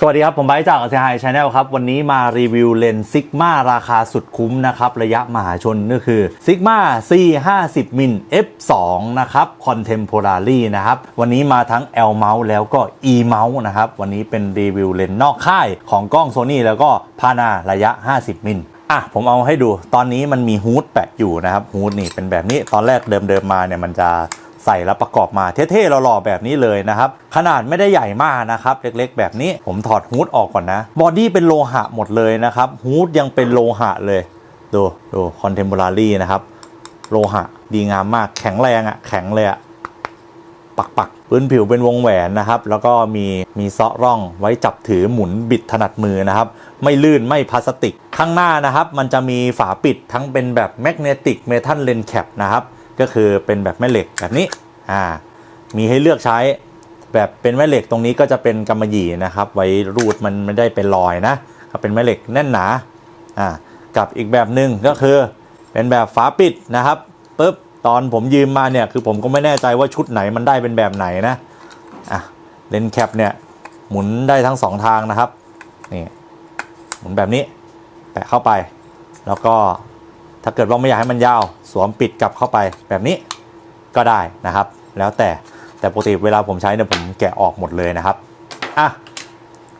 สวัสดีครับ ผมไบจากเซ i ยชาแนลครับ วันนี้มารีวิวเลนส์ซิกมาราคาสุดคุ้มนะครับ ระยะมหาชนก็คือ Sigma C 5 0มิล f 2 นะครับ Contemporary นะครับ วันนี้มาทั้ง L mount แล้วก็ E mount นะครับ วันนี้เป็นรีวิวเลนส์นอกค่ายของกล้อง Sony แล้วก็พานาระยะ 50 มิลอะผมเอาให้ดูตอนนี้มันมีฮูดแปะอยู่นะครับฮูดนี่เป็นแบบนี้ตอนแรกเดิมๆมาเนี่ยมันจะ ใส่แล้วประกอบมาเท่ๆหล่อๆแบบนี้เลยนะครับ ขนาดไม่ได้ใหญ่มากนะครับ เล็กๆ แบบนี้ผมถอดฮูดออกก่อนนะบอดี้เป็นโลหะหมดเลยนะครับฮูดยังเป็นโลหะเลย ดูดูคอนเทม p o รารีนะครับ โลหะดีงามมากแข็งแรงอะ่ะแข็งเลยอะ่ะปักปักพื้นผิวเป็นวงแหวนนะครับ แล้วก็มีมีเซาะร่องไว้จับถือหมุนบิดถนัดมือนะครับ ไม่ลื่นไม่พลาสติก ข้างหน้านะครับ มันจะมีฝาปิดทั้งเป็นแบบแมกเนติกเมทัลเลนแคปนะครับ ก็คือเป็นแบบแม่เหล็กแบบนี้อ่ามีให้เลือกใช้แบบเป็นแม่เหล็กตรงนี้ก็จะเป็นกำมะหยี่นะครับ ไว้รูดมันไม่ได้เป็นรอยนะก็เป็นแม่เหล็กแน่นหนาอ่ากับอีกแบบหนึ่งก็คือเป็นแบบฝาปิดนะครับปุ๊บตอนผมยืมมาเนี่ยคือผมก็ไม่แน่ใจว่าชุดไหนมันได้เป็นแบบไหนนะอะเลนแคปเนี่ยหมุนได้ทั้งสองทางนะครับนี่หมุนแบบนี้แปะเข้าไป แล้วก็ ถ้าเกิดว่าไม่อยากให้มันยาว สวมปิดกลับเข้าไปแบบนี้ก็ได้นะครับ แล้วแต่แต่ปกติเวลาผมใช้เนี่ยผมแกะออกหมดเลยนะครับอะ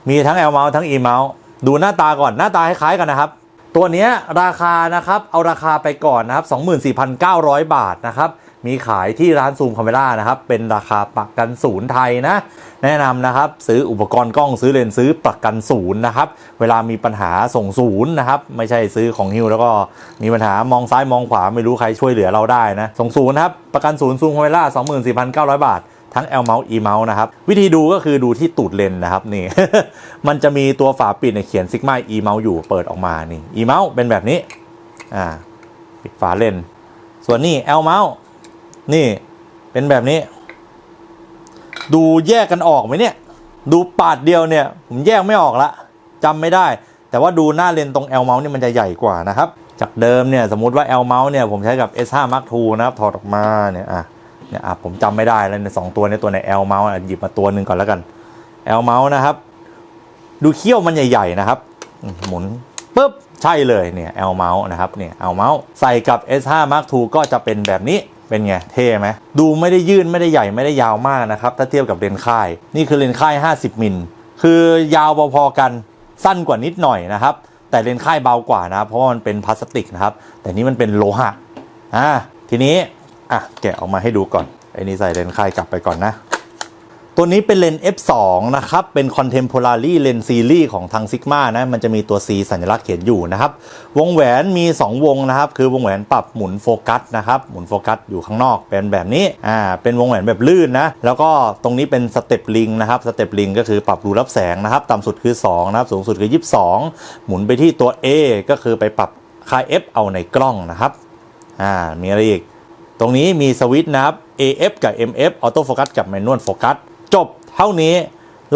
มีทั้ง L mount ทั้ง E mount ดูหน้าตาก่อนหน้าตาคล้ายๆกันนะครับ ตัวนี้ราคานะครับเอาราคาไปก่อนนะครับ 24,900 บาทนะครับ มีขายที่ร้านซูมคาเมล่านะครับ เป็นราคาประกันศูนย์ไทยนะ แนะนำนะครับ ซื้ออุปกรณ์กล้องซื้อเลนส์ซื้อประกันศูนย์นะครับ เวลามีปัญหาส่งศูนย์นะครับ ไม่ใช่ซื้อของฮิวแล้วก็มีปัญหามองซ้ายมองขวาไม่รู้ใครช่วยเหลือเราได้นะ ส่งศูนย์ครับ ประกันศูนย์ซูมคาเมล่า24,900 บาททั้ง L mount E mount นะครับ วิธีดูก็คือดูที่ตูดเลนนะครับนี่ มันจะมีตัวฝาปิดเนี่ยเขียน Sigma E mount อยู่เปิดออกมานี่ E mount เป็นแบบนี้ อ่า ปิดฝาเลน ส่วนนี่ L mount นี่เป็นแบบนี้ ดูแยกกันออกไหมเนี่ย ดูปาดเดียวเนี่ย ผมแยกไม่ออกละจำไม่ได้ แต่ว่าดูหน้าเลนตรง L mount นี่มันจะใหญ่กว่านะครับ จากเดิมเนี่ยสมมติว่า L mount เนี่ยผมใช้กับ S5 Mark II นะครับถอดออกมาเนี่ยอะเนี่ยอะผมจำไม่ได้แล้วในสองตัวในตัวใน L mount หยิบมาตัวหนึ่งก่อนแล้วกัน L mount นะครับ ดูเขี้ยวมันใหญ่ๆนะครับหมุนปุ๊บใช่เลยเนี่ย L mount นะครับเนี่ย L mount ใส่กับ S5 Mark II ก็จะเป็นแบบนี้ เป็นไง เท่ไหมดูไม่ได้ยื่นไม่ได้ใหญ่ไม่ได้ยาวมากนะครับ ถ้าเทียบกับเลนส์ค่าย นี่คือเลนส์ค่าย 50 มิล คือยาวพอๆกันสั้นกว่านิดหน่อยนะครับ แต่เลนส์ค่ายเบากว่านะ เพราะมันเป็นพลาสติกนะครับ แต่นี่มันเป็นโลหะอ่าทีนี้อะแกะออกมาให้ดูก่อนไอ้นี่ใส่เลนส์ค่ายกลับไปก่อนนะ ตัวนี้เป็นเลนส์ f2 นะครับ เป็น contemporary lens series ของทาง Sigma นะ มันจะมีตัว C สัญลักษณ์เขียนอยู่นะครับ วงแหวนมี 2 วงนะครับ คือวงแหวนปรับหมุนโฟกัสนะครับ หมุนโฟกัสอยู่ข้างนอกเป็นแบบนี้ อ่า เป็นวงแหวนแบบลื่นนะ แล้วก็ตรงนี้เป็นสเต็ปลิงนะครับ สเต็ปลิงก็คือปรับรูรับแสงนะครับ ต่ำสุดคือ 2 นะครับ สูงสุดคือ 22 หมุนไปที่ตัว A ก็คือไปปรับค่า F เอาในกล้องนะครับ อ่า มีอะไรอีก ตรงนี้มีสวิตช์นะครับ AF กับ MF Auto Focus กับ Manual Focus จบเท่านี้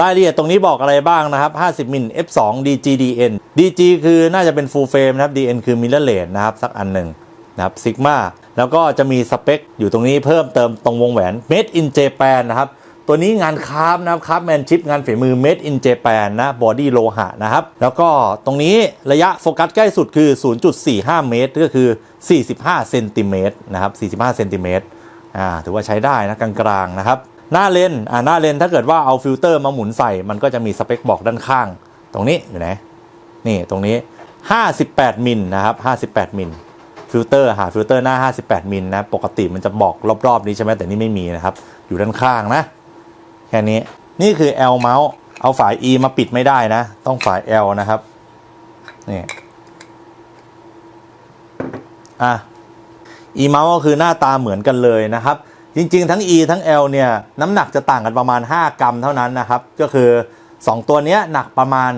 รายละเอียดตรงนี้บอกอะไรบ้างนะครับ 50มิล f2 DG DN DG คือน่าจะเป็น full frame นะครับ DN คือ mirror lens นะครับ สักอันหนึ่งนะครับ Sigma แล้วก็จะมีสเปคอยู่ตรงนี้เพิ่มเติมตรงวงแหวน Made in Japan นะครับ ตัวนี้งานคราฟนะครับคราฟแมนชิปงานฝีมือ Made in Japan นะบอดี้โลหะนะครับ แล้วก็ตรงนี้ระยะโฟกัสใกล้สุดคือ 0.45 เมตร ก็คือ 45 เซนติเมตรนะครับ 45 เซนติเมตรอ่าถือว่าใช้ได้นะกลางๆนะครับ หน้าเลนอ่าหน้าเลนถ้าเกิดว่าเอาฟิลเตอร์มาหมุนใส่ มันก็จะมีสเปคบอกด้านข้าง ตรงนี้อยู่ไหนนี่ตรงนี้ 58มิลนะครับ58มิลฟิลเตอร์หาฟิลเตอร์หน้า 58มิลนะปกติมันจะบอกรอบๆนี้ใช่ไหมแต่นี่ไม่มีนะครับ อยู่ด้านข้างนะ แค่นี้นี่คือ L mount เอาฝาย E มาปิดไม่ได้นะ ต้องฝาย L นะครับนี่อะ E mount ก็คือหน้าตาเหมือนกันเลยนะครับ จริงๆ ทั้ง E ทั้ง L เนี่ยน้ำหนักจะต่างกันประมาณ 5 กรัมเท่านั้นนะครับ ก็คือ 2 ตัวนี้หนักประมาณ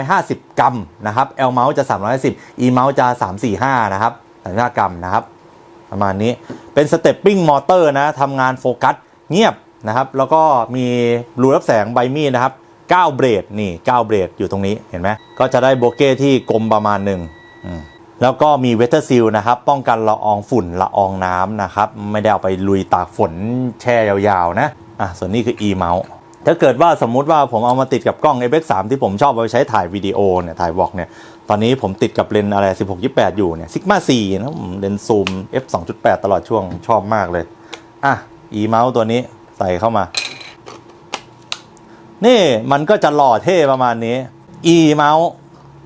350 กรัมนะครับ L mount จะ 310 E mount จะ 345 นะครับ35กรัมนะครับ ประมาณนี้เป็นสเตปปิ้งมอเตอร์นะทำงานโฟกัสเงียบนะครับ แล้วก็มีรูรับแสงใบมีดนะครับ9เบรดนี่9เบรดอยู่ตรงนี้เห็นไหมก็จะได้โบเก้ที่กลมประมาณหนึ่งอืม แล้วก็มีเวทเทอร์ซิลนะครับ ป้องกันละอองฝุ่นละอองน้ำนะครับ ไม่ได้เอาไปลุยตากฝนแช่ยาวๆนะอะส่วนนี้คือ e mount ถ้าเกิดว่าสมมุติว่าผมเอามาติดกับกล้อง FX3 ที่ผมชอบเอาไปใช้ถ่ายวิดีโอเนี่ยถ่ายวอล์กเนี่ย ตอนนี้ผมติดกับเลนอะไร 16 28 อยู่เนี่ย Sigma 4นะผมเลนส์ซูม f 2.8 ตลอดช่วงชอบมากเลย อะ e เมาส์ตัวนี้ใส่เข้ามา นี่มันก็จะหล่อเท่ประมาณนี้ e เมาส์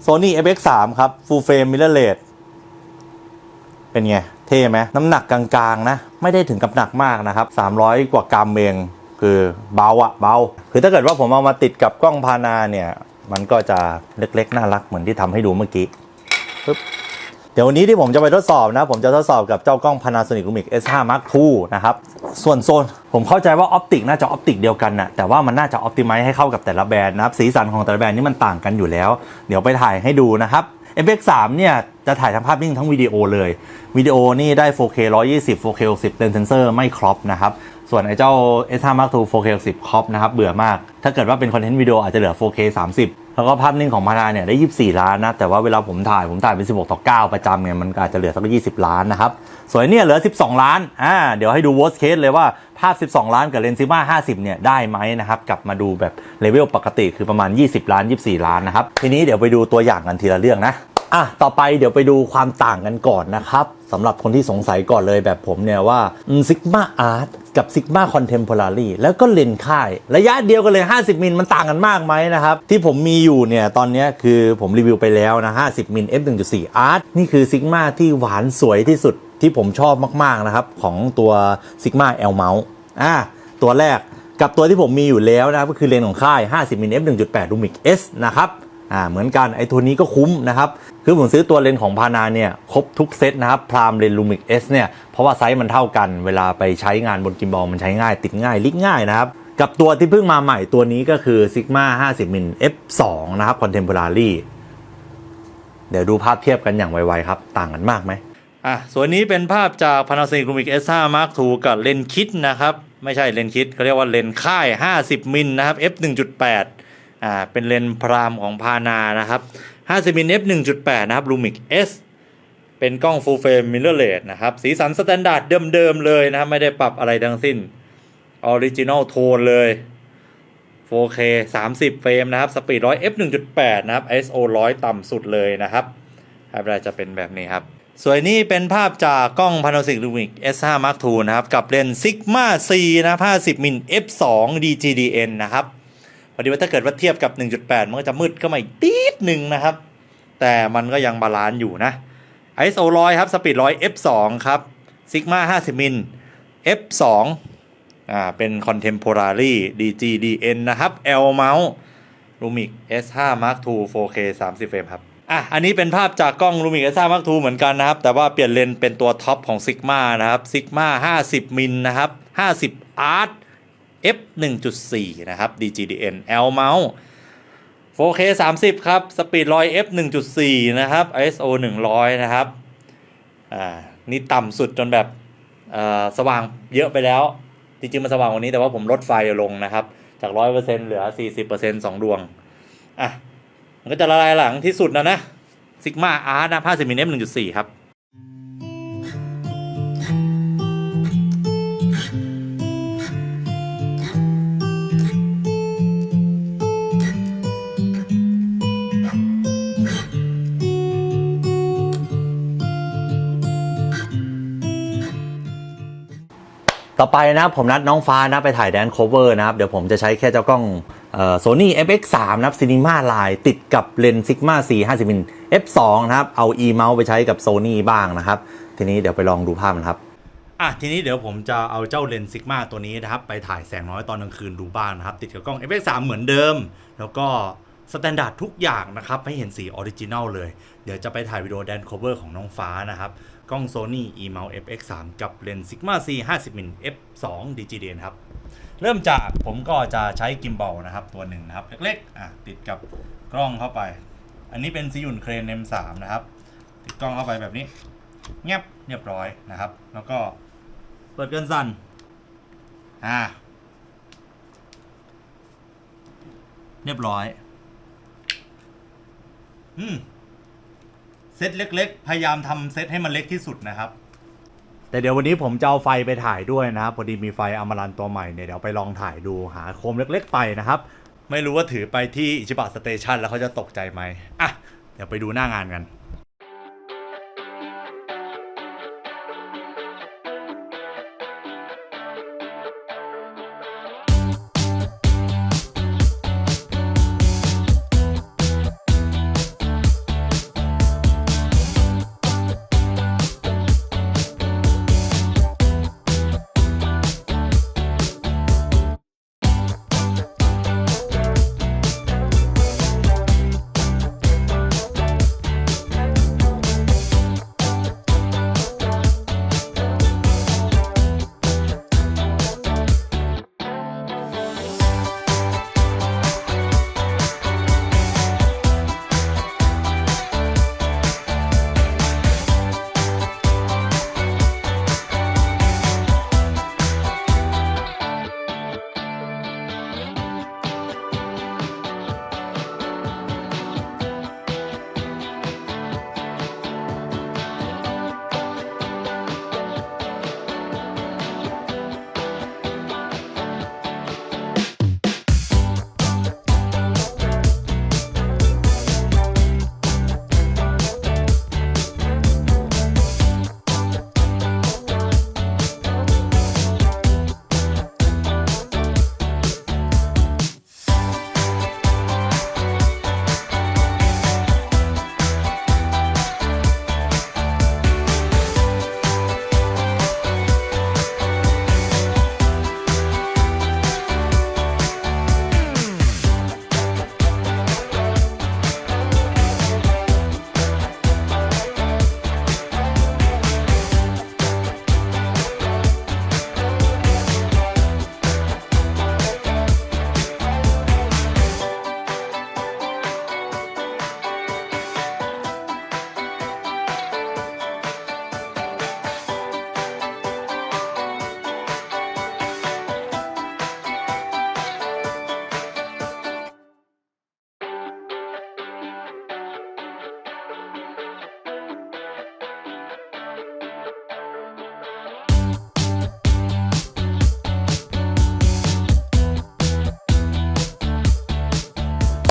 Sony FX3 ครับ Full Frame Mirrorless เป็นไง เท่ไหมน้ำหนักกลางๆนะ ไม่ได้ถึงกับหนักมากนะครับ 300 กว่ากรัมเอง คือเบาอะเบา คือถ้าเกิดว่าผมเอามาติดกับกล้องพานาเนี่ย มันก็จะเล็กๆ น่ารักเหมือนที่ทำให้ดูเมื่อกี้ปึ๊บ ดี๋ยววันนี้ที่ผมจะไปทดสอบนะ ผมจะทดสอบกับเจ้ากล้อง Panasonic Lumix S5 Mark II นะครับ ส่วนโซน ผมเข้าใจว่าออปติกน่าจะออปติกเดียวกันนะแต่ว่ามันน่าจะออ t ติไมให้เข้ากับแต่ละแบรนด์นะครับ สีสันของแต่ละแบรนด์นี่มันต่างกันอยู่แล้ว เดี๋ยวไปถ่ายให้ดูนะครับ FX3 เนี่ยจะถ่ายทั้งภาพนิ่งทั้งวิดีโอเลย วิดีโอนี่ได้ 4K 120 4K 60เลนส์เซนเซอร์ไม่ครอปนะครับ ส่วนไอ้เจ้า S5 Mark II 4K 60ครอปนะครับ เบื่อมาก ถ้าเกิดว่าเป็นคอนเทนต์วิดีโออาจจะเหลือ 4K 30 แล้วก็ภาพนิ่งของมานาเนี่ยได้ 24 ล้านนะ แต่ว่าเวลาผมถ่ายผมถ่ายเป็น 16 ต่อ 9 ประจำเนี่ยมันอาจจะเหลือสัก 20 ล้านนะครับ ส่วนเนี่ยเหลือ 12 ล้าน อ่า เดี๋ยวให้ดู worst case เลยว่าภาพ 12 ล้านกับเลนส์ซิมา50 เนี่ยได้ไหมนะครับ กลับมาดูแบบเลเวลปกติคือประมาณ 20 ล้าน 24 ล้านนะครับ ทีนี้เดี๋ยวไปดูตัวอย่างกันทีละเรื่องนะ อะต่อไปเดี๋ยวไปดูความต่างกันก่อนนะครับสำหรับคนที่สงสัยก่อนเลยแบบผมเนี่ยว่าซิกมาอาร์ตกับซิกมาคอนเทมพอรารีแล้วก็เลนค่าย ระยะเดียวกันเลย 50 มิลมันต่างกันมากไหมนะครับ ที่ผมมีอยู่เนี่ย ตอนนี้คือผมรีวิวไปแล้วนะ 50 มิล f 1.4 art นี่คือซิกมาที่หวานสวยที่สุดที่ผมชอบมาก ๆ นะครับ ของตัวซิกมา L Mount อะตัวแรกกับตัวที่ผมมีอยู่แล้วนะก็คือเลนของค่าย 50 มิล f 1.8 Lumix S นะครับ อ่าเหมือนกันไอ้ตัวนี้ก็คุ้มนะครับคือผมซื้อตัวเลนส์ของพานาเนี่ยครบทุกเซตนะครับพรามเลนส์ลูมิก S เนี่ยเพราะว่าไซส์มันเท่ากัน เวลาไปใช้งานบนกิมบอลมันใช้ง่าย ติดง่ายลิกง่ายนะครับกับตัวที่เพิ่งมาใหม่ตัวนี้ก็คือ Sigma 50มิล F2 นะครับ Contemporary เดี๋ยวดูภาพเทียบกันอย่างไวๆครับ ต่างกันมากไหมอะส่วนนี้เป็นภาพจาก Panasonic Lumix S5 Mark II กับเลนส์คิดนะครับ ไม่ใช่เลนส์คิดเขาเรียกว่าเลนส์ค่าย 50 มิลนะครับ F 1.8 อ่าเป็นเลนส์พรามของพานานะครับ 50มิล f 1.8 นะครับ Lumix S เป็นกล้อง full frame mirror l e s นะครับ สีสันสแตนดาร์ดเดิมๆเลยนะครับ ไม่ได้ปรับอะไรทั้งสิ้น original tone เลย 4K 30 เฟรมนะครับ สปีด100 f 1.8 นะครับ ISO 100 ต่ำสุดเลยนะครับภาพแรกจะเป็นแบบนี้ครับ ส่วนนี้เป็นภาพจากกล้อง Panasonic Lumix S5 Mark II นะครับ กับเลนส์ Sigma C นะ50มิล f2 DGDN นะครับ พอดีว่าถ้าเกิดว่าเทียบกับ 1.8 มันก็จะมืดเข้ามาอีกตีดหนึ่งนะครับ แต่มันก็ยังบาลานซ์อยู่นะ ISO 100 ครับสปีด100 f2 ครับ Sigma 50 มิล f2 อ่าเป็น Contemporary DGDN นะครับ L mount Lumix S5 Mark II 4K 30 เฟรมครับอะอันนี้เป็นภาพจากกล้อง Lumix S5 Mark II เหมือนกันนะครับ แต่ว่าเปลี่ยนเลนส์เป็นตัวท็อปของ Sigma นะครับ Sigma 50 มิลนะครับ 50 Art f 1.4 นะครับ DGDN L mount 4K 30 ครับ สปีด100 f 1.4 นะครับ ISO 100 นะครับ อ่า นี่ต่ำสุดจนแบบอ่อสว่างเยอะไปแล้ว จริงๆ มันสว่างกว่านี้แต่ว่าผมลดไฟลงนะครับ จาก 100%เหลือ 40% 2 ดวง อะ มันก็จะละลายหลังที่สุดนะนะ Sigma Art นะ 50มิล f 1.4 ครับ ต่อไปนะผมนัดน้องฟ้านะไปถ่ายแดนโคเวอร์นะครับ เดี๋ยวผมจะใช้แค่เจ้ากล้องโซนี่ FX3 นะครับ Cinema Line ติดกับเลนส์ Sigma C 50มิล F2 นะครับ เอา e mount ไปใช้กับ Sony บ้างนะครับ ทีนี้เดี๋ยวไปลองดูภาพมันครับอะทีนี้เดี๋ยวผมจะเอาเจ้าเลนส์ Sigma ตัวนี้นะครับ ไปถ่ายแสงน้อยตอนกลางคืนดูบ้างนะครับ ติดกับกล้อง FX3 เหมือนเดิม แล้วก็สแตนดาร์ดทุกอย่างนะครับ ให้เห็นสีออริจินัลเลย เดี๋ยวจะไปถ่ายวิดีโอแดนโคเวอร์ของน้องฟ้านะครับ กล้อง Sony E-mount FX3 กับเลนส์ Sigma C 50มิล f2 DGDN ครับ เริ่มจากผมก็จะใช้กิมบอลนะครับ ตัวหนึ่งนะครับ เล็กๆอะติดกับกล้องเข้าไป อันนี้เป็นซียุนเครน M3 นะครับ ติดกล้องเข้าไปแบบนี้เงียบเรียบร้อยนะครับ แล้วก็เปิดเกินสั่นอ่าเรียบร้อย อืม เซตเล็ก ๆ พยายามทำเซตให้มันเล็กที่สุดนะครับ แต่เดี๋ยววันนี้ผมจะเอาไฟไปถ่ายด้วยนะครับพอดีมีไฟอมรันตัวใหม่เนี่ยเดี๋ยวไปลองถ่ายดูหาโคมเล็ก ๆ ไปนะครับ ไม่รู้ว่าถือไปที่อิชิบะสเตชันแล้วเขาจะตกใจไหมอะเดี๋ยวไปดูหน้างานกัน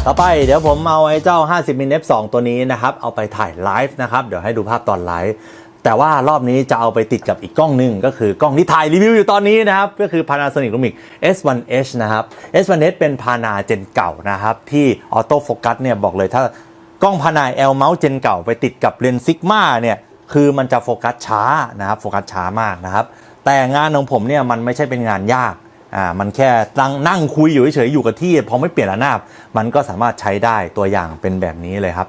ต่อไปเดี๋ยวผมเอาไอ้เจ้า 50มิล f2 ตัวนี้นะครับ เอาไปถ่ายไลฟ์นะครับ เดี๋ยวให้ดูภาพตอนไลฟ์แต่ว่ารอบนี้จะเอาไปติดกับอีกกล้องหนึ่งก็คือกล้องที่ถ่ายรีวิวอยู่ตอนนี้นะครับ ก็คือ Panasonic Lumix S1H นะครับ S1H เป็นพานาเจนเก่านะครับ ที่ออโต้โฟกัสเนี่ยบอกเลยถ้ากล้องพานา L Mount เจนเก่าไปติดกับเลนส์ซิกมาเนี่ยคือมันจะโฟกัสช้านะครับโฟกัสช้ามากนะครับ แต่งานของผมเนี่ยมันไม่ใช่เป็นงานยาก อ่ามันแค่นั่งนั่งคุยอยู่เฉยๆอยู่กับที่พอไม่เปลี่ยนระนาบ มันก็สามารถใช้ได้ตัวอย่างเป็นแบบนี้เลยครับ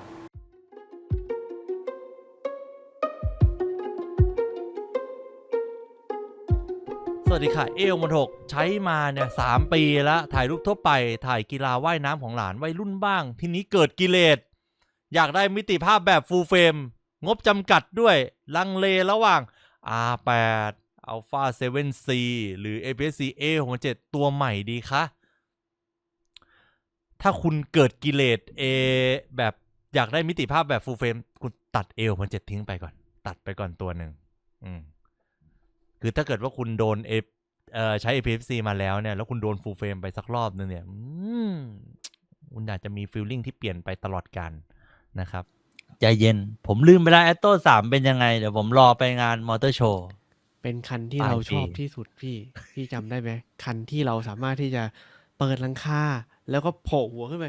สวัสดีค่ะเอลมันหกใช้มาเนี่ยสามปีแล้วถ่ายรูปทั่วไปถ่ายกีฬาว่ายน้ำของหลานวัยรุ่นบ้าง ทีนี้เกิดกิเลส อยากได้มิติภาพแบบฟูลเฟรมงบจำกัดด้วย ลังเลระหว่าง R8 Alpha 7C หรือ APS-C A67 ตัวใหม่ดีคะ ถ้าคุณเกิดกิเลสเอแบบอยากได้มิติภาพแบบฟูลเฟรมคุณตัด A67 ทิ้งไปก่อน ตัดไปก่อนตัวหนึ่งอืมคือถ้าเกิดว่าคุณโดนเอเอ่อใช้ APS-C มาแล้วเนี่ย แล้วคุณโดนฟูลเฟรมไปสักรอบนึงเนี่ยอืมคุณอาจจะมีฟีลลิ่งที่เปลี่ยนไปตลอดการนะครับใจเย็น ผมลืมไปแล้วแอตโต้สามเป็นยังไง เดี๋ยวผมรอไปงานมอเตอร์โชว์ เป็นคันที่ปลายเราปีชอบที่สุดพี่ พี่จำได้ไหมคันที่เราสามารถที่จะเปิดหลังคาแล้วก็โผล่หัวขึ้นไป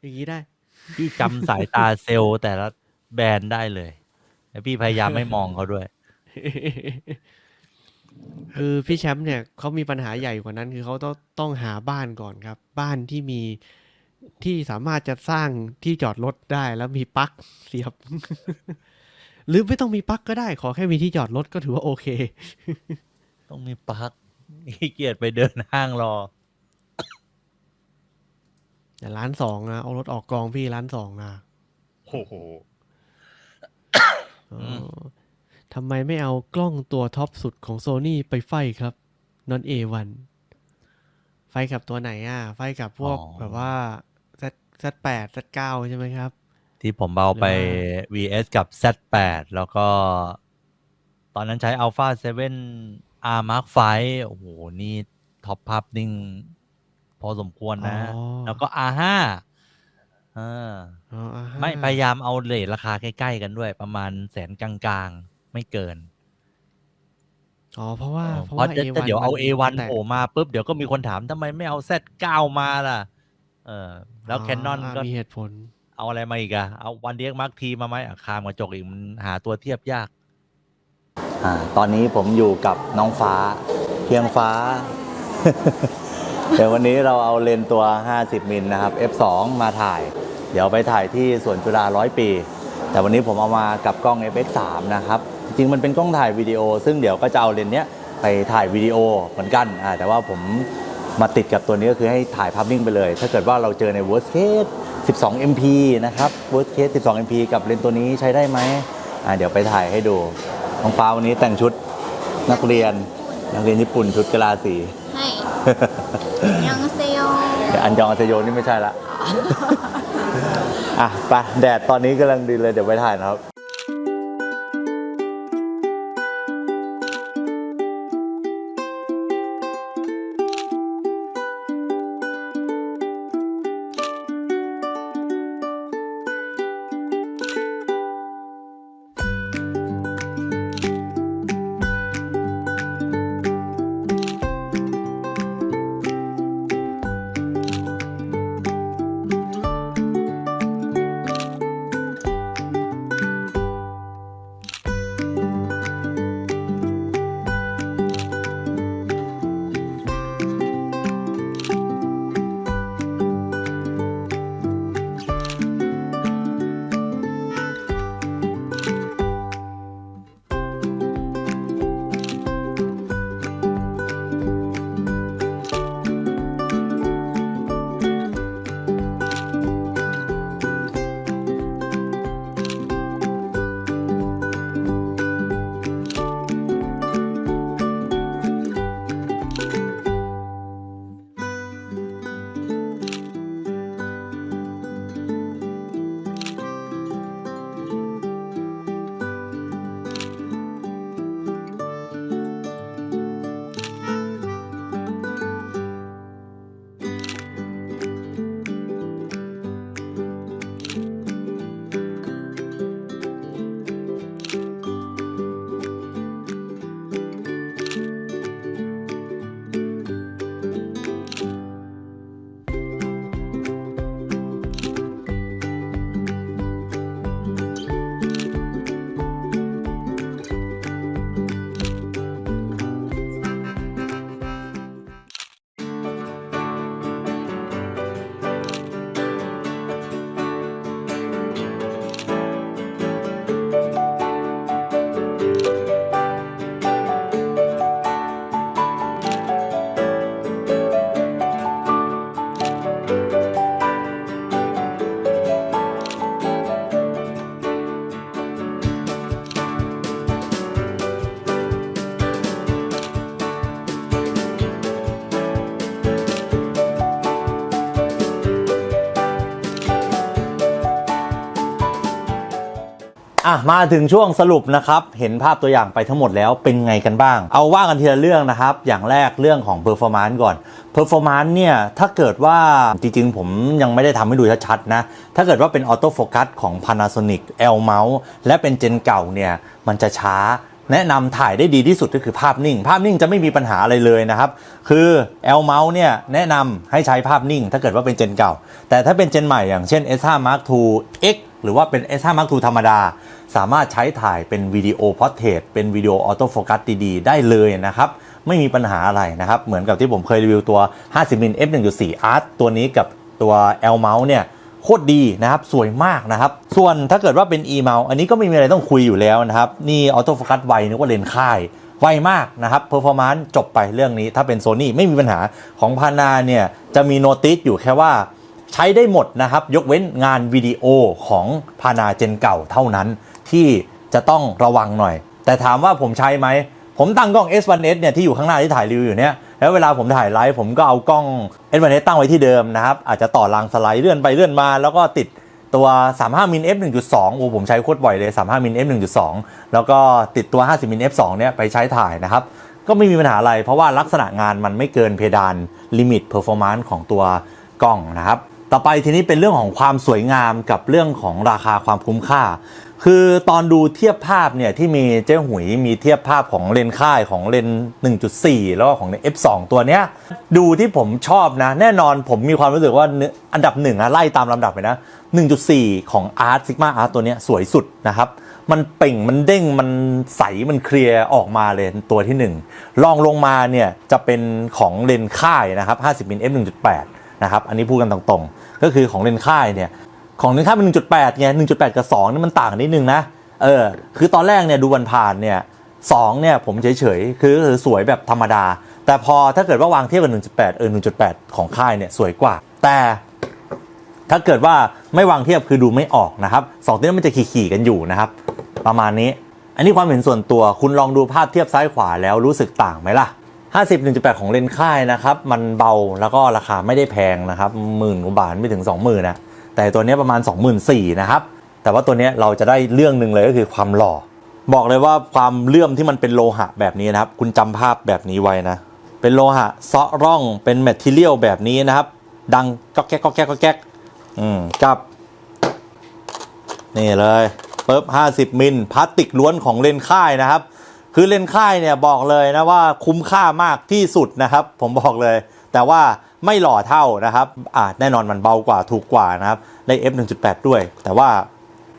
อย่างนี้ได้ พี่จำสายตาเซลล์แต่ละแบรนด์ได้เลยแล้วพี่พยายามไม่มองเขาด้วย คือพี่แชมป์เนี่ยเขามีปัญหาใหญ่กว่านั้น คือเขาต้องต้องหาบ้านก่อนครับ บ้านที่มีที่สามารถจะสร้างที่จอดรถได้แล้วมีปลั๊กเสียบ หรือไม่ต้องมีปลั๊กก็ได้ขอแค่มีที่จอดรถก็ถือว่าโอเค ต้องมีปลั๊กขี้เกียจไปเดินห้างรอแต่ร้านสองนะเอารถออกกองพี่ร้านสองนะโอ้โหอ๋อทำไมไม่เอากล้องตัวท็อปสุดของโซ n y ไปไฟครับนอน A1 ไฟกับตัวไหนอะ ไฟกับพวกอ๋อแบบว่า Z Z8 Z9 ใช่ไหมครับ ที่ผมเอาไปหรือ VS กับ Z8 แล้วก็ ตอนนั้นใช้ Alpha 7 R Mark V โอ้โห นี่ท็อปภาพนิ่ง พอสมควรนะ อ๋อ แล้วก็ R5 อ่าอ๋ออ่าฮะไม่พยายามเอาเลทราคาใกล้ ๆ กันด้วย ประมาณแสนกลางๆ ไม่เกินอ๋อเพราะว่าเออเพเพราะราะว่าจะ A1 ถ้าเดี๋ยวเอา มัน A1 แต่โผล่มาปุ๊บ เดี๋ยวก็มีคนถามทำไมไม่เอา Z9 มาล่ะ เออ แล้วแคนนอนอ่าก็มีเหตุผล เอาอะไรมาอีกอะเอาวันเดียกมาร์กทีมาไหมอะคามกระจกอีกมันหาตัวเทียบยาก อ่าตอนนี้ผมอยู่กับน้องฟ้า เพียงฟ้า เดี๋ยววันนี้เราเอาเลนส์ตัว 50 มิลนะครับ f2 มาถ่าย เดี๋ยวไปถ่ายที่สวนจุฬาร้อยปี แต่วันนี้ผมเอามากับกล้อง FX3 นะครับ จริงๆมันเป็นกล้องถ่ายวิดีโอ ซึ่งเดี๋ยวก็จะเอาเลนส์เนี้ยไปถ่ายวิดีโอเหมือนกันอ่าแต่ว่าผมมาติดกับตัวนี้ก็คือให้ถ่ายภาพนิ่งไปเลย ถ้าเกิดว่าเราเจอใน worst case 12 MP นะครับ worst case 12 MP กับเลนส์ตัวนี้ใช้ได้ไหมอ่าเดี๋ยวไปถ่ายให้ดูน้องฟ้าวันนี้แต่งชุดนักเรียน นักเรียนญี่ปุ่นชุดกะลาสี ให้ ยองเซโยแอันยองอาเซโยนี่ไม่ใช่ละ อะไปแดดตอนนี้กำลังดีเลยเดี๋ยวไปถ่ายนะครับ มาถึงช่วงสรุปนะครับ เห็นภาพตัวอย่างไปทั้งหมดแล้วเป็นไงกันบ้าง เอาว่ากันทีละเรื่องนะครับ อย่างแรกเรื่องของ performance ก่อน performance เนี่ย ถ้าเกิดว่าจริงๆ ผมยังไม่ได้ทำให้ดูชัดๆนะ ถ้าเกิดว่าเป็น auto focus ของ Panasonic L Mouse และเป็นเจนเก่าเนี่ย มันจะช้าแนะนำถ่ายได้ดีที่สุดก็คือภาพนิ่ง ภาพนิ่งจะไม่มีปัญหาอะไรเลยนะครับ คือ L Mouse เนี่ยแนะนำให้ใช้ภาพนิ่ง ถ้าเกิดว่าเป็นเจนเก่า แต่ถ้าเป็นเจนใหม่อย่างเช่น S5 Mark II X หรือว่าเป็น S5 Mark II ธรรมดา สามารถใช้ถ่ายเป็นวิดีโอพอร์เทรตเป็นวิดีโอออโต้โฟกัสดีๆ ได้เลยนะครับ ไม่มีปัญหาอะไรนะครับ เหมือนกับที่ผมเคยรีวิวตัว 50มิล f 1.4 art ตัวนี้กับตัว L Mouse เนี่ยโคตรดีนะครับ สวยมากนะครับ ส่วนถ้าเกิดว่าเป็น e m o u s อันนี้ก็ไม่มีอะไรต้องคุยอยู่แล้วนะครับ นี่ออโต้โฟกัสไวนึกว่าเลนค่ายไวมากนะครับเพอร์ฟอร์มานซ์จบไปเรื่องนี้ถ้าเป็น Sony ไม่มีปัญหาของพานาเนี่ยจะมีโนติสอยู่แค่ว่าใช้ได้หมดนะครับ ยกเว้นงานวิดีโอของพานาเจนเก่าเท่านั้น ที่จะต้องระวังหน่อย แต่ถามว่าผมใช้ไหม ผมตั้งกล้อง S1S เนี่ยที่อยู่ข้างหน้าที่ถ่ายรีวิวอยู่เนี่ยแล้วเวลาผมถ่ายไลฟ์ผมก็เอากล้อง S1S ตั้งไว้ที่เดิมนะครับอาจจะต่อรางสไลด์เลื่อนไปเลื่อนมา แล้วก็ติดตัว 35มิล f 1.2โอ้ผมใช้โคตรบ่อยเลย 35มิล f 1.2แล้วก็ติดตัว 50มิล f 2เนี่ยไปใช้ถ่ายนะครับก็ไม่มีปัญหาอะไร เพราะว่าลักษณะงานมันไม่เกินเพดานลิมิตเพอร์ฟอร์มานซ์ของตัวกล้องนะครับ ต่อไปทีนี้เป็นเรื่องของความสวยงามกับเรื่องของราคาความคุ้มค่า คือตอนดูเทียบภาพเนี่ยที่มีเจ๊หุยมีเทียบภาพของเลนค่ายของเลน 1.4 แล้วก็ของ F2 ตัวเนี้ยดูที่ผมชอบนะ แน่นอนผมมีความรู้สึกว่าอันดับหนึ่งอะไล่ตามลำดับไปนะ 1.4 ของ Art Sigma Art ตัวเนี้ยสวยสุดนะครับ มันเป่งมันเด้งมันใสมันเคลียร์ออกมาเลยตัวที่ 1 ลองลงมาเนี่ยจะเป็นของเลนค่ายนะครับ 50มิล f 1.8นะครับอันนี้พูดกันตรงๆ ก็คือของเลนค่ายเนี่ย ของเลนส์ค่าเป็น1.8ไง1.8กับ2นี่มันต่างนิดนึงนะเออคือตอนแรกเนี่ยดูวันผ่านเนี่ย2เนี่ยผมเฉยๆคือคือสวยแบบธรรมดา แต่พอถ้าเกิดว่าวางเทียบกับ 1.8 เออ 1.8 ของค่ายเนี่ยสวยกว่า แต่ถ้าเกิดว่าไม่วางเทียบคือดูไม่ออกนะครับสองตัวนี้มันจะขี่ๆกันอยู่นะครับ ประมาณนี้ อันนี้ความเห็นส่วนตัวคุณลองดูภาพเทียบซ้ายขวาแล้วรู้สึกต่างไหมล่ะ 50 1.8 ของเลนส์ค่ายนะครับ มันเบาแล้วก็ราคาไม่ได้แพงนะครับหมื่นกว่าบาทไม่ถึง 20,000นะ แต่ตัวนี้ประมาณ 24,000นะครับ แต่ว่าตัวนี้เราจะได้เรื่องหนึ่งเลยก็คือความหล่อ บอกเลยว่าความเลื่อมที่มันเป็นโลหะแบบนี้นะครับ คุณจำภาพแบบนี้ไว้นะ เป็นโลหะเซาะร่องเป็นแมทเทียลแบบนี้นะครับ ดังก็แก๊กก็แก๊กก็แก๊กอืมกับนี่เลยปึ๊บ50 มิลพลาสติกล้วนของเลนค่ายนะครับ คือเลนค่ายเนี่ยบอกเลยนะว่าคุ้มค่ามากที่สุดนะครับ ผมบอกเลย แต่ว่าไม่หล่อเท่านะครับอ่าแน่นอนมันเบากว่าถูกกว่านะครับได้ f 1.8 ด้วย แต่ว่า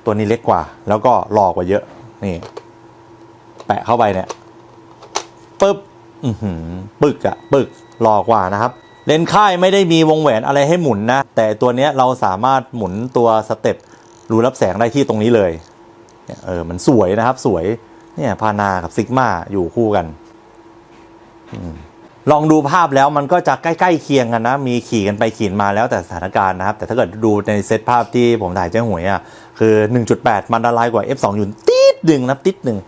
ตัวนี้เล็กกว่า แล้วก็หล่อกว่าเยอะนี่ แปะเข้าไปเนี่ยปึ๊บอือหือปึกอะปึกหล่อกว่านะครับ เลนส์ค่ายไม่ได้มีวงแหวนอะไรให้หมุนนะ แต่ตัวนี้เราสามารถหมุนตัวสเต็ปรูรับแสงได้ที่ตรงนี้เลยเนี่ยเออมันสวยนะครับ สวยเนี่ยพานากับซิกมาอยู่คู่กัน อืม ลองดูภาพแล้วมันก็จะใกล้ๆเคียงกันนะ มีขี่กันไปขี่มาแล้วแต่สถานการณ์นะครับ แต่ถ้าเกิดดูในเซตภาพที่ผมถ่ายเจ้าหวยอะคือ 1.8 มันละลายกว่า F2 อยู่ติดหนึ่งนะติดหนึ่ง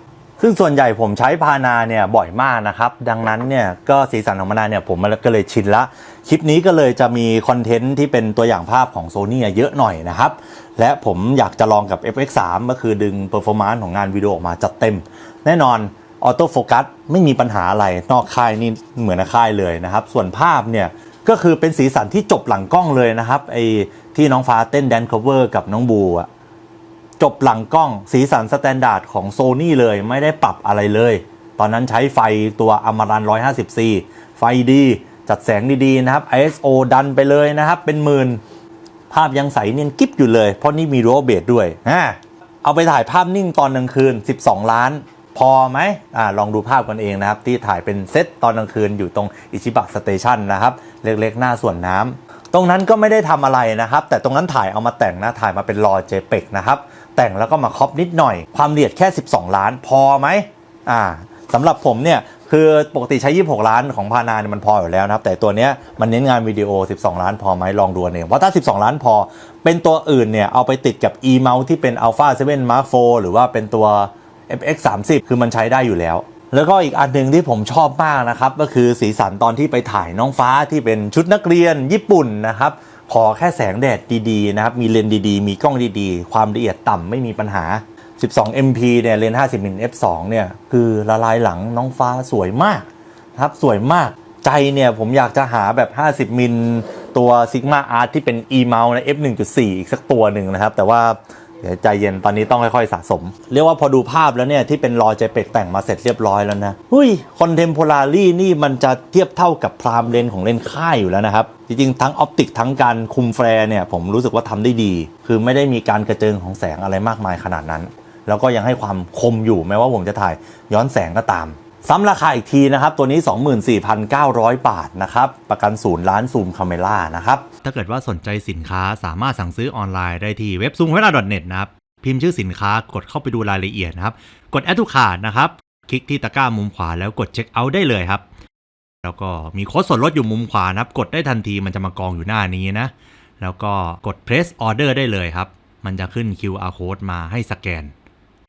ซึ่งส่วนใหญ่ผมใช้พานาเนี่ยบ่อยมากนะครับ ดังนั้นเนี่ยก็สีสันของพานาเนี่ยผมก็เลยชินละ คลิปนี้ก็เลยจะมีคอนเทนต์ที่เป็นตัวอย่างภาพของ Sony เยอะหน่อยนะครับ และผมอยากจะลองกับ FX3 ก็คือดึง performance ของงานวิดีโอออกมาจัดเต็ม แน่นอน ออโต้โฟกัสไม่มีปัญหาอะไรนอกค่ายนี่เหมือนค่ายเลยนะครับ ส่วนภาพเนี่ยก็คือเป็นสีสันที่จบหลังกล้องเลยนะครับไอ้ที่น้องฟ้าเต้นแดนคอเวอร์กับน้องบูอะจบหลังกล้องสีสันสแตนดาร์ดของโซ n y เลยไม่ได้ปรับอะไรเลย ตอนนั้นใช้ไฟตัวอมรัน 150C ไฟดีจัดแสงดีๆนะครับ ISO ดันไปเลยนะครับ เป็นหมื่นภาพยังใสเนียนกิ๊บอยู่เลย เพราะนี่มีโรเบดด้วย เอาไปถ่ายภาพนิ่งตอนกลางคืน 12 ล้าน พอไหมอ่าลองดูภาพกันเองนะครับ ที่ถ่ายเป็นเซตตอนกลางคืนอยู่ตรงอิชิบะสเตชันนะครับ เล็กๆ หน้าสวนน้ำตรงนั้นก็ไม่ได้ทำอะไรนะครับ แต่ตรงนั้นถ่ายเอามาแต่งนะถ่ายมาเป็นรอ JPEG นะครับ แต่งแล้วก็มาครอปนิดหน่อย ความละเอียดแค่ 12 ล้าน พอไหมอ่าสำหรับผมเนี่ยคือปกติใช้ 26 ล้านของพานาเนี่ยมันพออยู่แล้วนะครับ แต่ตัวเนี้ยมันเน้นงานวิดีโอ 12 ล้านพอไหมลองดูเองว่าถ้า 12 ล้านพอ เป็นตัวอื่นเนี่ยเอาไปติดกับ e mount ที่เป็น Alpha 7 Mark IV หรือว่าเป็นตัว FX 30คือมันใช้ได้อยู่แล้ว แล้วก็อีกอันหนึ่งที่ผมชอบมากนะครับ ก็คือสีสันตอนที่ไปถ่ายน้องฟ้าที่เป็นชุดนักเรียนญี่ปุ่นนะครับขอแค่แสงแดดดีๆนะครับ มีเลนส์ดีๆ มีกล้องดีๆ ความละเอียดต่ำไม่มีปัญหา 12 MP เนี่ยเลนส์50มิล f2 เนี่ยคือละลายหลังน้องฟ้าสวยมากนะครับสวยมากใจเนี่ยผมอยากจะหาแบบ 50มิลตัว Sigma Art ที่เป็น E mount นะ f 1.4 อีกสักตัวหนึ่งนะครับ แต่ว่า เดี๋ยวใจเย็นตอนนี้ต้องค่อยๆสะสม เรียกว่าพอดูภาพแล้วเนี่ย ที่เป็นรอเจเปกแต่งมาเสร็จเรียบร้อยแล้วนะหุ้ยคอนเทม p o รารีนี่มันจะเทียบเท่ากับพรามเลนของเลนค่ายอยู่แล้วนะครับ จริงๆ ทั้งออปติกทั้งการคุมแฟร์เนี่ย ผมรู้สึกว่าทำได้ดี คือไม่ได้มีการกระเจิงของแสงอะไรมากมายขนาดนั้น แล้วก็ยังให้ความคมอยู่แม้ว่าผมจะถ่ายย้อนแสงก็ตาม ซ้ำราคาอีกทีนะครับ ตัวนี้ 24,900 บาทนะครับ ประกันศูนย์ล้านซูมคาเมล่านะครับ ถ้าเกิดว่าสนใจสินค้าสามารถสั่งซื้อออนไลน์ได้ที่เว็บซูมเวลา .net นะครับ พิมพ์ชื่อสินค้ากดเข้าไปดูรายละเอียดนะครับ กด add to cart นะครับ คลิกที่ตะกร้ามุมขวาแล้วกดเช็คเอาท์ได้เลยครับ แล้วก็มีโค้ดส่วนลดอยู่มุมขวานะครับ กดได้ทันทีมันจะมากองอยู่หน้านี้นะ แล้วก็กด press order ได้เลยครับ มันจะขึ้น QR code มาให้สแกน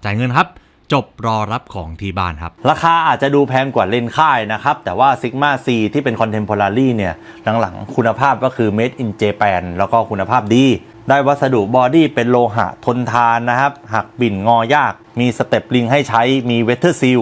จ่ายเงินครับ จบรอรับของที่บ้านครับ ราคาอาจจะดูแพงกว่าเลนส์ค่ายนะครับ แต่ว่า Sigma C ที่เป็น Contemporary เนี่ยหลังๆ คุณภาพก็คือ Made in Japan แล้วก็คุณภาพดี ได้วัสดุบอดี้เป็นโลหะทนทานนะครับ หักบิ่นงอยาก มีสเต็ปลิงให้ใช้มีเวเทอร์ซิล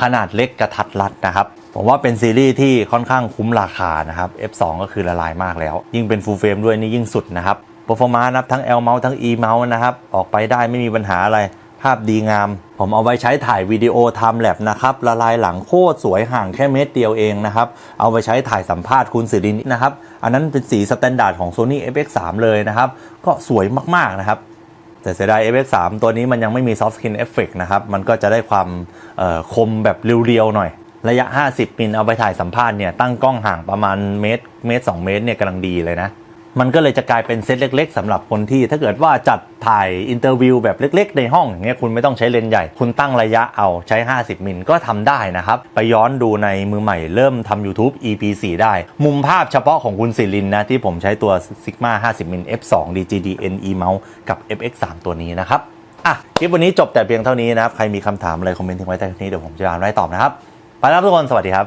ขนาดเล็กกระทัดรัดนะครับผมว่าเป็นซีรีส์ที่ค่อนข้างคุ้มราคานะครับ F2 ก็คือละลายมากแล้ว ยิ่งเป็น Full Frame ด้วยนี่ยิ่งสุดนะครับ Performance นับทั้ง L Mount ทั้ง E Mount นะครับ ออกไปได้ไม่มีปัญหาอะไร ภาพดีงาม ผมเอาไว้ใช้ถ่ายวิดีโอทำแลบนะครับ ละลายหลังโคตรสวยห่างแค่เมตรเดียวเองนะครับ เอาไปใช้ถ่ายสัมภาษณ์คุณสิรินนะครับ อันนั้นเป็นสีสแตนดาร์ดของ Sony FX3 เลยนะครับ ก็สวยมากๆนะครับ แต่เสียดาย FX3 ตัวนี้มันยังไม่มี Soft Skin Effect นะครับ มันก็จะได้ความคมแบบเรียวๆหน่อยระยะ 50มิลเอาไปถ่ายสัมภาษณ์เนี่ยตั้งกล้องห่างประมาณเมตรเมตร 2 เมตรเนี่ยกำลังดีเลยนะ มันก็เลยจะกลายเป็นเซตเล็ก ๆสำหรับคนที่ถ้าเกิดว่าจัดถ่ายอินเตอร์วิวแบบเล็ก ๆ ในห้องอย่างเงี้ยคุณไม่ต้องใช้เลนส์ใหญ่ คุณตั้งระยะเอาใช้ 50 มิลก็ทำได้นะครับ ไปย้อนดูในมือใหม่เริ่มทำ YouTube EP 4ได้ มุมภาพเฉพาะของคุณสิรินนะที่ผมใช้ตัว Sigma 50มิล f2 DGD NE Mount กับ FX3 ตัวนี้นะครับอะคลิปวันนี้จบแต่เพียงเท่านี้นะครับ ใครมีคำถามอะไรคอมเมนต์ทิ้งไว้ใต้คลิปนี้เดี๋ยวผมจะอ่านไว้ตอบนะครับ ไปแล้วทุกคนสวัสดีครับ